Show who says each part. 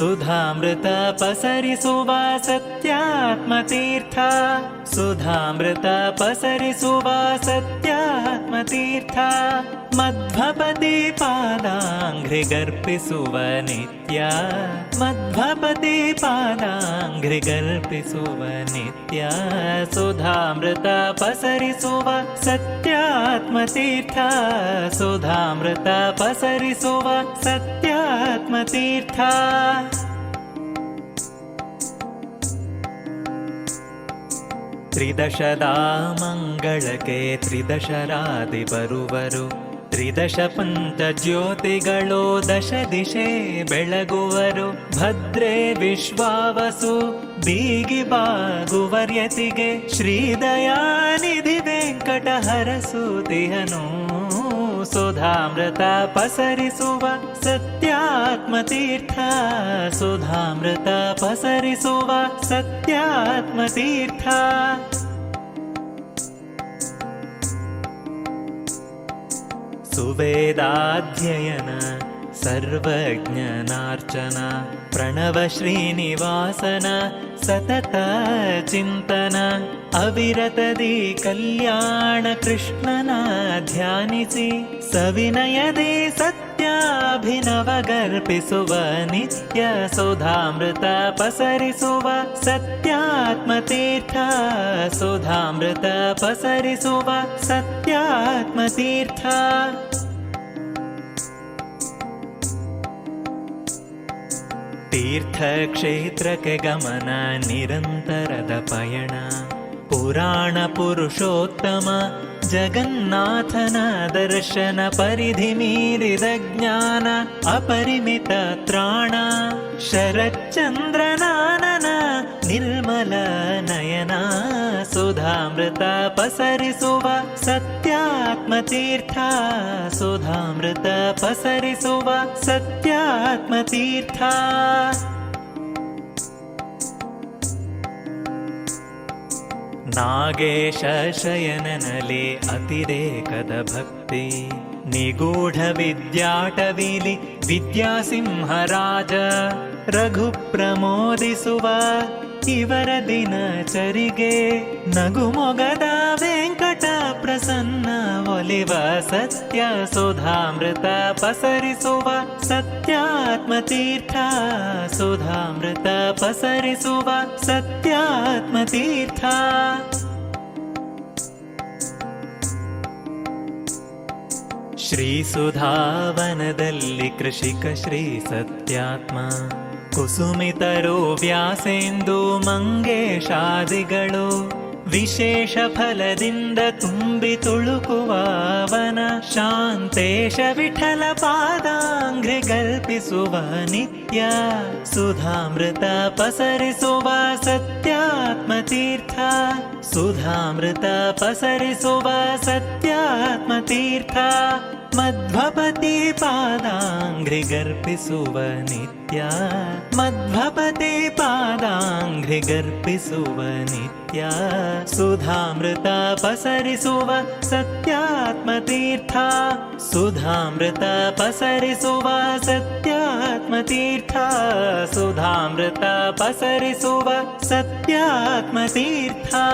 Speaker 1: सुधामृत पसरिसुव सत्यात्मतीर्थ सुधामृत पसरिसुव सत्यात्मतीर्थ मध्वपदे पादाङ्घ्रिगर्पिसुव नित्या मध्वपदे पादाङ्घ्रिगर्पिसुव नित्या सुधामृत पसरिसुव सत्यात्मतीर्थ सुधामृत पसरिसुव सत्यात्मतीर्थ ತ್ರಿದಶದಾ ಮಂಗಳಕ್ಕೆ ತ್ರಿದಶರಾದಿ ಬರುವರು. ತ್ರಿದಶ ಪಂಚ ಜ್ಯೋತಿಗಳು ದಶ ದಿಶೆ ಬೆಳಗುವರು. ಭದ್ರೆ ವಿಶ್ವಾವಸು ಬೀಗಿ ಬಾಗುವರ್ಯತಿಗೆ ಶ್ರೀದಯಾನಿಧಿ ವೆಂಕಟ ಹರಸುತಿಹನು सुधामृता पसरिसुव वा सत्यात्मतीर्थ। सुधामृता पसरिसुव वा सत्यात्मतीर्थ। सुवेदाध्ययन सर्वज्ञनार्चन प्रणव श्रीनिवासन सतत चिन्तन अविरतदि कल्याण कृष्णना ध्यानिसि सविनयदे सत्याभिनवगर्पिसुव नित्य सुधामृत पसरिसुव सत्यात्मतीर्थ सुधामृत पसरिसुव सत्यात्मतीर्थ ತೀರ್ಥಕ್ಷೇತ್ರಕ್ಕೆ ಗಮನ ನಿರಂತರದ ಪಯಣ. ಪುರಾಣ ಪುರುಷೋತ್ತಮ जगन्नाथन दर्शन परिधिमिरिदज्ञान अपरिमितत्राण निर्मल निर्मलनयना सुधामृत पसरिसुव वा सत्यात्मतीर्था सुधामृत पसरिसुव सत्यात्मतीर्था। ನಾಗೇಶ ಶಯನನಲೆ ಅತಿರೇಕದ ಭಕ್ತಿ. ನಿಗೂಢ ವಿದ್ಯಾಟವಿಲಿ ವಿದ್ಯಾಸಿಂಹರಾಜ ರಘು ಪ್ರಮೋದಿಸುವ ಇವರ ದಿನಚರಿಗೆ ನಗುಮೊಗದ ವೆಂಕಟ ಪ್ರಸನ್ನ ಒಲಿವ ಸತ್ಯ ಸುಧಾಮೃತ ಪಸರಿಸುವ ಸತ್ಯಾತ್ಮತೀರ್ಥ ಸುಧಾಮೃತ ಪಸರಿಸುವ ಸತ್ಯಾತ್ಮತೀರ್ಥ. ಶ್ರೀಸುಧಾವನದಲ್ಲಿ ಕೃಷಿಕ ಶ್ರೀ ಸತ್ಯಾತ್ಮ, ಕುಸುಮಿತರು ವ್ಯಾಸೆಂದು ಮಂಗೇಶಾದಿಗಳು. ವಿಶೇಷ ಫಲದಿಂದ ತುಂಬಿ ತುಳುಕುವವನ ಶಾಂತೇಶ ವಿಠಲ ಪಾದಾಂಘ್ರಿ ಕಲ್ಪಿಸುವ ನಿತ್ಯ ಸುಧಾಮೃತ ಪಸರಿಸುವ ಸತ್ಯಾತ್ಮತೀರ್ಥ सुधामृत सत्यात्मतीर्था मध्वपते पादाङ्घ्रिगर्पिसुव नित्या मध्वपते पादाङ्घ्रिगर्पिसुव नित्या सुधामृत पसरिसुव सत्यात्मतीर्थ सुधामृत पसरिसु वा सुधामृत पसरिसु सत्यात्मतीर्था